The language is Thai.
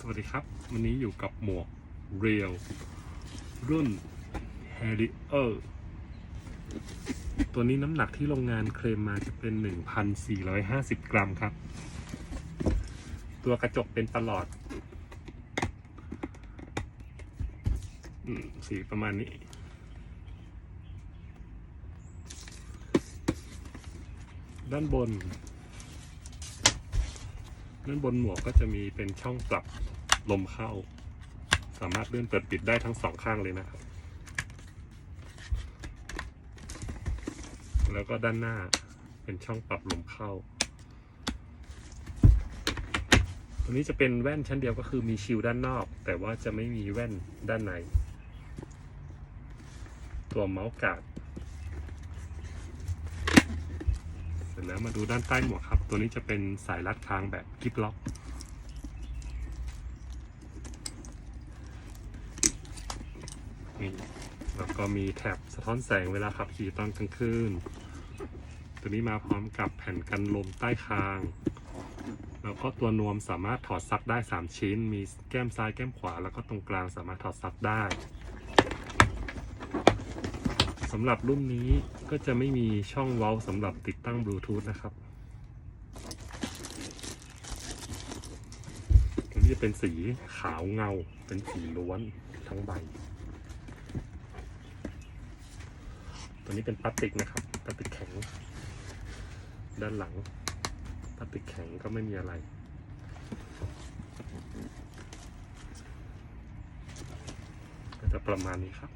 สวัสดีครับ วันนี้อยู่กับหมวกเรียวรุ่น Harrier ตัวนี้น้ำหนักที่โรงงานเคลมมาจะเป็น 1,450 กรัมครับ ตัวกระจกเป็นประหลอด สีประมาณนี้ด้านบน ด้านบนหมวกก็จะมีเป็นช่องปรับลมเข้า สามารถเลื่อนเปิดปิดได้ทั้งสองข้างเลยนะครับ แล้วก็ด้านหน้าเป็นช่องปรับลมเข้า ตัวนี้จะเป็นแว่นชั้นเดียวก็คือมีชิลด้านนอก แต่ว่าจะไม่มีแว่นด้านใน ตัวเมาส์การ์ด เส ร็จแล้วมาดูด้านใต้หมวกครับ ตัวนี้จะเป็นสายรัดคางแบบกิฟล็อก นี่แล้วก็มีแถบสะท้อนแสงเวลาขับขี่ตอนกลางคืน ตัวนี้มาพร้อมกับแผ่นกันลมใต้คาง แล้วก็ตัวนวมสามารถถอดซักได้ 3 ชิ้น มีแก้มซ้ายแก้มขวา แล้วก็ตรงกลางสามารถถอดซักได้ำหรับรุ่นนี้ก็จะไม่มีช่องเว้าสำหรับติดตั้งบลูทูธนะครับตัวนี้จะเป็นสีขาวเงา เป็นสีล้วนทั้งใบ ตัวนี้เป็นพลาสติกนะครับ พลาสติกแข็ง ด้านหลัง พลาสติกแข็งก็ไม่มีอะไรก็จะประมาณนี้ครับ